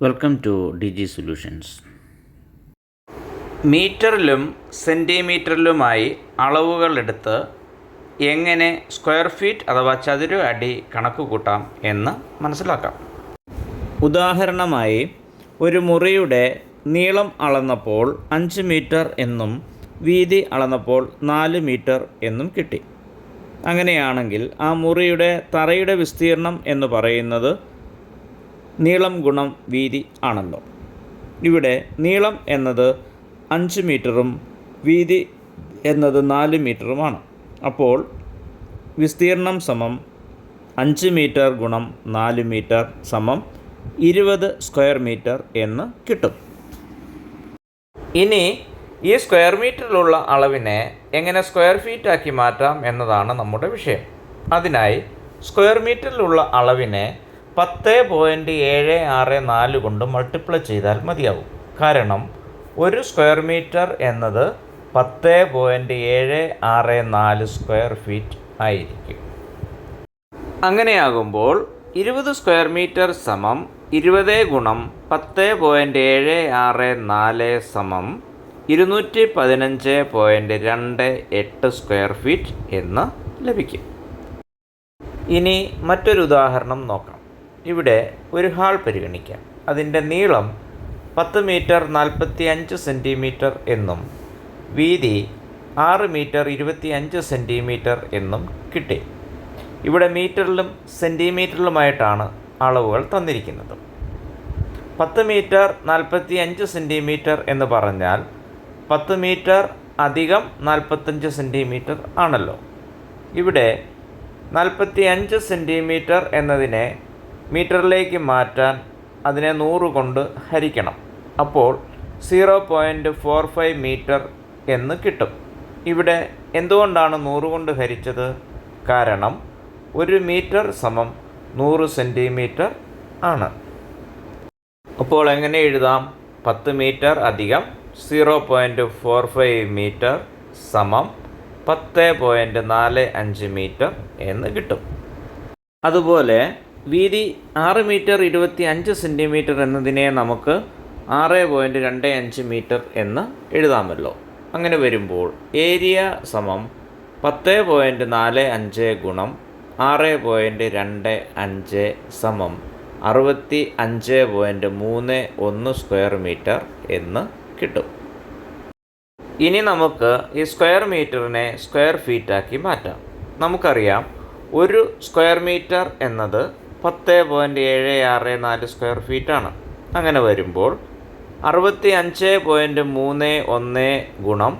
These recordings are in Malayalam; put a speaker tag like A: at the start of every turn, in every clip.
A: Welcome to D G solutions മീറ്ററിലും സെന്റിമീറ്ററിലുമായി അളവുകളെടുത്ത് എങ്ങനെ സ്ക്വയർ ഫീറ്റ് അഥവാ ചതുര അടി കണക്ക് കൂട്ടാം എന്ന് മനസ്സിലാക്കാം. ഉദാഹരണമായി ഒരു മുറിയുടെ നീളം അളന്നപ്പോൾ അഞ്ച് മീറ്റർ എന്നും വീതി അളന്നപ്പോൾ നാല് മീറ്റർ എന്നും കിട്ടി. അങ്ങനെയാണെങ്കിൽ ആ മുറിയുടെ തറയുടെ വിസ്തീർണം എന്ന് പറയുന്നത് നീളം ഗുണം വീതി ആണല്ലോ ഇവിടെ നീളം എന്നത് അഞ്ച് മീറ്ററും വീതി എന്നത് നാല് മീറ്ററുമാണ് അപ്പോൾ വിസ്തീർണം സമം അഞ്ച് മീറ്റർ ഗുണം നാല് മീറ്റർ സമം ഇരുപത് സ്ക്വയർ മീറ്റർ എന്ന് കിട്ടും. ഇനി ഈ സ്ക്വയർ മീറ്ററിലുള്ള അളവിനെ എങ്ങനെ സ്ക്വയർ ഫീറ്റ് ആക്കി മാറ്റാം എന്നതാണ് നമ്മുടെ വിഷയം. അതിനായി സ്ക്വയർ മീറ്ററിലുള്ള അളവിനെ പത്ത് പോയിന്റ് ഏഴ് ആറ് നാല് കൊണ്ട് മൾട്ടിപ്ലൈ ചെയ്താൽ മതിയാവും. കാരണം ഒരു സ്ക്വയർ മീറ്റർ എന്നത് പത്ത് പോയിന്റ് ഏഴ് ആറ് നാല് സ്ക്വയർ ഫീറ്റ് ആയിരിക്കും. അങ്ങനെയാകുമ്പോൾ ഇരുപത് സ്ക്വയർ മീറ്റർ സമം ഇരുപത് ഗുണം പത്ത് പോയിന്റ് ഏഴ് ആറ് നാല് സമം ഇരുന്നൂറ്റി പതിനഞ്ച് പോയിന്റ് രണ്ട് എട്ട് സ്ക്വയർ ഫീറ്റ് എന്ന് ലഭിക്കും. ഇനി മറ്റൊരു ഉദാഹരണം നോക്കാം. ഇവിടെ ഒരു ഹാൾ പരിഗണിക്കാം. അതിന്റെ നീളം പത്ത് മീറ്റർ നാൽപ്പത്തി അഞ്ച് സെന്റിമീറ്റർ എന്നും വീതി ആറ് മീറ്റർ ഇരുപത്തി അഞ്ച് സെന്റിമീറ്റർ എന്നും കിട്ടി. ഇവിടെ മീറ്ററിലും സെന്റിമീറ്ററിലുമായിട്ടാണ് അളവുകൾ തന്നിരിക്കുന്നത്. പത്ത് മീറ്റർ നാൽപ്പത്തി അഞ്ച് സെന്റിമീറ്റർ എന്ന് പറഞ്ഞാൽ പത്ത് മീറ്റർ അധികം നാൽപ്പത്തഞ്ച് സെന്റിമീറ്റർ ആണല്ലോ. ഇവിടെ നാൽപ്പത്തി അഞ്ച് സെന്റിമീറ്റർ എന്നതിനെ മീറ്ററിലേക്ക് മാറ്റാൻ അതിനെ നൂറ് കൊണ്ട് ഹരിക്കണം. അപ്പോൾ zero point four five metre എന്ന് കിട്ടും. ഇവിടെ എന്തുകൊണ്ടാണ് നൂറ് കൊണ്ട് ഹരിച്ചത്? കാരണം ഒരു മീറ്റർ സമം നൂറ് സെന്റിമീറ്റർ ആണ്. അപ്പോൾ എങ്ങനെ എഴുതാം? പത്ത് മീറ്റർ അധികം zero point four five metre സമം പത്ത് പോയിന്റ് നാല് അഞ്ച് മീറ്റർ എന്ന് കിട്ടും. അതുപോലെ വീതി ആറ് മീറ്റർ ഇരുപത്തി അഞ്ച് സെന്റിമീറ്റർ എന്നതിനെ നമുക്ക് ആറ് പോയിന്റ് രണ്ട് അഞ്ച് മീറ്റർ എന്ന് എഴുതാമല്ലോ. അങ്ങനെ വരുമ്പോൾ ഏരിയ സമം പത്ത് പോയിന്റ് നാല് അഞ്ച് ഗുണം ആറ് പോയിന്റ് രണ്ട് അഞ്ച് സമം അറുപത്തി അഞ്ച് പോയിന്റ് മൂന്ന് ഒന്ന് സ്ക്വയർ മീറ്റർ എന്ന് കിട്ടും. ഇനി നമുക്ക് ഈ സ്ക്വയർ മീറ്ററിനെ സ്ക്വയർ ഫീറ്റാക്കി മാറ്റാം. നമുക്കറിയാം ഒരു സ്ക്വയർ മീറ്റർ എന്നത് പത്ത് പോയിന്റ് ഏഴ് ആറ് നാല് സ്ക്വയർ ഫീറ്റാണ് അങ്ങനെ വരുമ്പോൾ അറുപത്തി അഞ്ച് പോയിന്റ് മൂന്ന് ഒന്ന് ഗുണം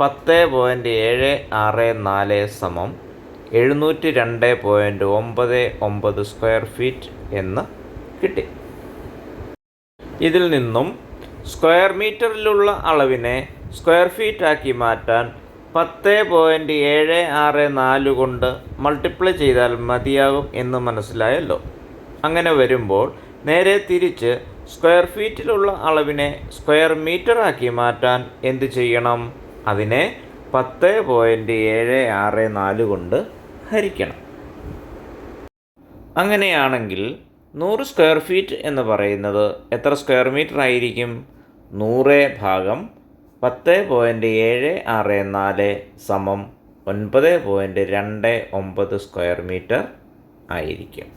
A: പത്ത് പോയിന്റ് ഏഴ് ആറ് നാല് സമം എഴുന്നൂറ്റി രണ്ട് പോയിന്റ് ഒമ്പത് ഒമ്പത് സ്ക്വയർ ഫീറ്റ് എന്ന് കിട്ടി. ഇതിൽ നിന്നും സ്ക്വയർ മീറ്ററിലുള്ള അളവിനെ സ്ക്വയർ ഫീറ്റാക്കി മാറ്റാൻ പത്ത് പോയിന്റ് ഏഴ് ആറ് നാല് കൊണ്ട് മൾട്ടിപ്ലൈ ചെയ്താൽ മതിയാകും എന്ന് മനസ്സിലായല്ലോ. അങ്ങനെ വരുമ്പോൾ നേരെ തിരിച്ച് സ്ക്വയർ ഫീറ്റിലുള്ള അളവിനെ സ്ക്വയർ മീറ്ററാക്കി മാറ്റാൻ എന്ത് ചെയ്യണം? അതിനെ പത്ത് പോയിന്റ് ഏഴ് ആറ് നാല് കൊണ്ട് ഹരിക്കണം. അങ്ങനെയാണെങ്കിൽ നൂറ് സ്ക്വയർ ഫീറ്റ് എന്ന് പറയുന്നത് എത്ര സ്ക്വയർ മീറ്റർ ആയിരിക്കും? നൂറ് ഭാഗം പത്ത് പോയിന്റ് ഏഴ് ആറ് നാല് സമം ഒൻപത് പോയിന്റ് രണ്ട് ഒമ്പത് സ്ക്വയർ മീറ്റർ ആയിരിക്കും.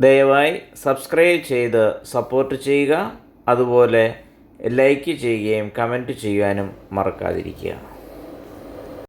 A: ദയവായി സബ്സ്ക്രൈബ് ചെയ്ത് സപ്പോർട്ട് ചെയ്യുക. അതുപോലെ ലൈക്ക് ചെയ്യുകയും കമന്റ് ചെയ്യാനും മറക്കാതിരിക്കുക.